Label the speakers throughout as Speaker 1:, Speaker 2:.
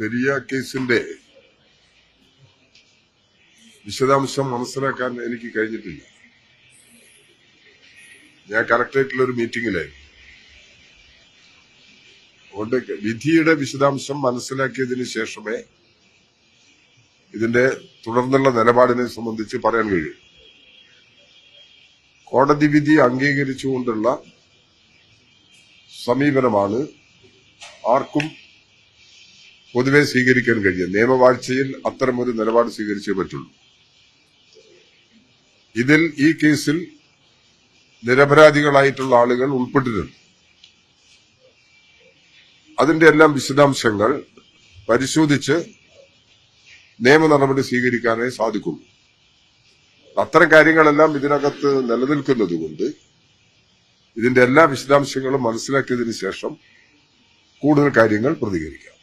Speaker 1: പെരിയ കേസിന്റെ വിശദാംശം മനസ്സിലാക്കാൻ എനിക്ക് കഴിഞ്ഞിട്ടില്ല. ഞാൻ കലക്ടറേറ്റിൽ ഒരു മീറ്റിംഗിലായിരുന്നു. അതുകൊണ്ട് വിധിയുടെ വിശദാംശം മനസ്സിലാക്കിയതിനു ശേഷമേ ഇതിന്റെ തുടർന്നുള്ള നിലപാടിനെ സംബന്ധിച്ച് പറയാൻ കഴിയൂ. കോടതി വിധി അംഗീകരിച്ചുകൊണ്ടുള്ള സമീപനമാണ് ആർക്കും പൊതുവെ സ്വീകരിക്കാൻ കഴിയും. നിയമവാഴ്ചയിൽ അത്തരമൊരു നിലപാട് സ്വീകരിച്ചേ പറ്റുള്ളൂ. ഇതിൽ ഈ കേസിൽ നിരപരാധികളായിട്ടുള്ള ആളുകൾ ഉൾപ്പെട്ടിട്ടുണ്ട്. അതിന്റെ എല്ലാം വിശദാംശങ്ങൾ പരിശോധിച്ച് നിയമ നടപടി സ്വീകരിക്കാനേ സാധിക്കുള്ളൂ. അത്തരം കാര്യങ്ങളെല്ലാം ഇതിനകത്ത് നിലനിൽക്കുന്നതുകൊണ്ട് ഇതിന്റെ എല്ലാ വിശദാംശങ്ങളും മനസ്സിലാക്കിയതിനു ശേഷം കൂടുതൽ കാര്യങ്ങൾ പ്രതികരിക്കാം.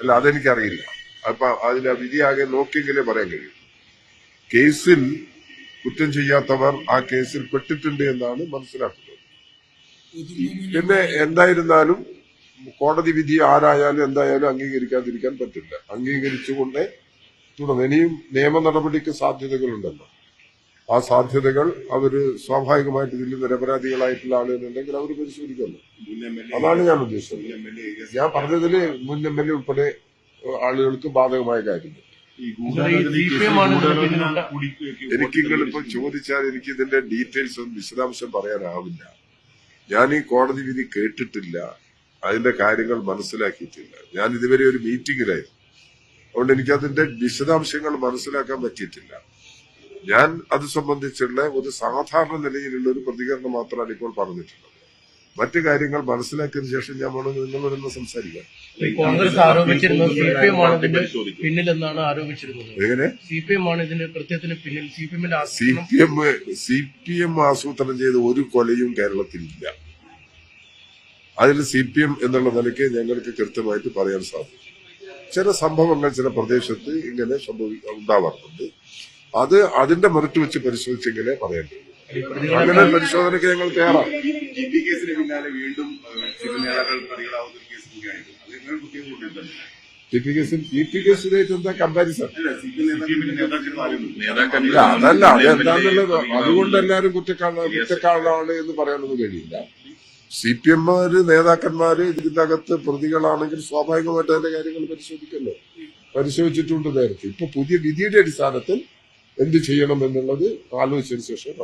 Speaker 1: അല്ല അതെനിക്കറിയില്ല. അപ്പൊ അതിന്റെ വിധിയാകെ നോക്കിയെങ്കിലേ പറയാൻ കഴിയും. കേസിൽ കുറ്റം ചെയ്യാത്തവർ ആ കേസിൽ പെട്ടിട്ടുണ്ട് എന്നാണ് മനസ്സിലാക്കുന്നത്. പിന്നെ എന്തായിരുന്നാലും കോടതി വിധി ആരായാലും എന്തായാലും അംഗീകരിക്കാതിരിക്കാൻ പറ്റില്ല. അംഗീകരിച്ചുകൊണ്ട് തുടർന്ന് ഇനിയും നിയമ നടപടിക്ക് സാധ്യതകളുണ്ടല്ലോ. ആ സാധ്യതകൾ അവർ സ്വാഭാവികമായിട്ട് ഇതിൽ നിരപരാധികളായിട്ടുള്ള ആളുകളുണ്ടെങ്കിൽ അവർ പരിശോധിക്കുന്നു. അതാണ് ഞാൻ ഉദ്ദേശിച്ചത്. ഞാൻ പറഞ്ഞതിൽ മുൻ എം എൽ എ ഉൾപ്പെടെ ആളുകൾക്ക് ബാധകമായ കാര്യങ്ങൾ
Speaker 2: ഇപ്പൊ
Speaker 1: എനിക്ക് നിങ്ങളിപ്പോൾ ചോദിച്ചാൽ എനിക്ക് ഇതിന്റെ ഡീറ്റെയിൽസ് ഒന്നും വിശദാംശം പറയാനാവില്ല. ഞാൻ ഈ കോടതി വിധി കേട്ടിട്ടില്ല. അതിന്റെ കാര്യങ്ങൾ മനസ്സിലാക്കിയിട്ടില്ല. ഞാൻ ഇതുവരെ ഒരു മീറ്റിംഗിലായിരുന്നു അതുകൊണ്ട് എനിക്കതിന്റെ വിശദാംശങ്ങൾ മനസ്സിലാക്കാൻ പറ്റിയിട്ടില്ല. ഞാൻ അത് സംബന്ധിച്ചുള്ള ഒരു സാധാരണ നിലയിലുള്ള ഒരു പ്രതികരണം മാത്രമാണ് ഇപ്പോൾ പറഞ്ഞിട്ടുള്ളത്. മറ്റു കാര്യങ്ങൾ മനസ്സിലാക്കിയതിനു ശേഷം ഞാൻ വേണമെങ്കിൽ നിങ്ങളോടൊന്ന് സംസാരിക്കാം.
Speaker 2: കോൺഗ്രസ് ആരോപിച്ചിരുന്നത് സി പി എം ആണ് ഇതിന്റെ പിന്നിലെന്നാണ് ആരോപിച്ചിരുന്നത്.
Speaker 1: എങ്ങനെ?
Speaker 2: സി പി എം ആണ് ഇതിന്റെ കൃത്യത്തിന് പിന്നിൽ സി പി എമ്മിന്റെ
Speaker 1: C P M C P M ആസൂത്രണം ചെയ്ത ഒരു കൊലയും കേരളത്തിലില്ല അതിൽ സി പി എം എന്നുള്ള നിലയ്ക്ക് ഞങ്ങൾക്ക് കൃത്യമായിട്ട് പറയാൻ സാധിക്കും. ചില സംഭവങ്ങൾ ചില പ്രദേശത്ത് ഇങ്ങനെ സംഭവി ഉണ്ടാവാറുണ്ട്. അത് അതിന്റെ മെറിറ്റ് വെച്ച് പരിശോധിച്ചെങ്കിലേ പറയാൻ അങ്ങനെ പരിശോധനയ്ക്ക് ഞങ്ങൾ
Speaker 3: ടി കേസിന് പിന്നാലെ വീണ്ടും നേതാക്കൾ പ്രതികളാവുന്ന ഒരു കേസ് കൂടിയാണ്
Speaker 1: ടി പി കേസിൽ ടി പി എന്താ കമ്പാരിസൺ ഇല്ല അതല്ല അത് എന്താന്നുള്ളത് അതുകൊണ്ട് എല്ലാവരും കുറ്റക്കാരാണ് കുറ്റക്കാരാണ് എന്ന് പറയാനൊന്നും കഴിയില്ല. സി പി എമ്മാര് നേതാക്കന്മാര് ഇതിനകത്ത് പ്രതികളാണെങ്കിൽ സ്വാഭാവികമായിട്ട് അതിന്റെ കാര്യങ്ങൾ പരിശോധിക്കല്ലോ. പരിശോധിച്ചിട്ടുണ്ട് നേരത്തെ. ഇപ്പൊ പുതിയ വിധിയുടെ അടിസ്ഥാനത്തിൽ എന്ത് ചെയ്യണം എന്നുള്ളത് ആലോചിച്ചതിന് ശേഷം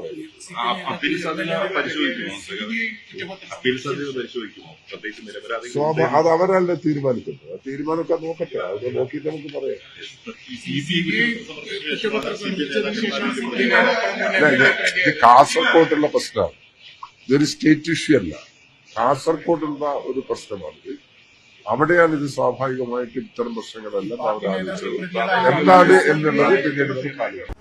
Speaker 1: സ്വാഭാ അത് അവരല്ലേ തീരുമാനിക്കുന്നത്? ആ തീരുമാനമൊക്കെ നോക്കട്ടെ. അത് നോക്കിയിട്ട് നമുക്ക് പറയാം. ഇത് കാസർകോട്ടുള്ള പ്രശ്നമാണ്. ഇതൊരു സ്റ്റേറ്റ് ഇഷ്യൂ അല്ല. കാസർകോട്ടുള്ള ഒരു പ്രശ്നമാണിത്. അവിടെയാണ് ഇത് സ്വാഭാവികമായിട്ട് ഇത്തരം പ്രശ്നങ്ങളെല്ലാം അവർ ആലോചിച്ചത്. എന്താണ് എന്നുള്ളത് പിന്നീട് ആലോചിക്കാം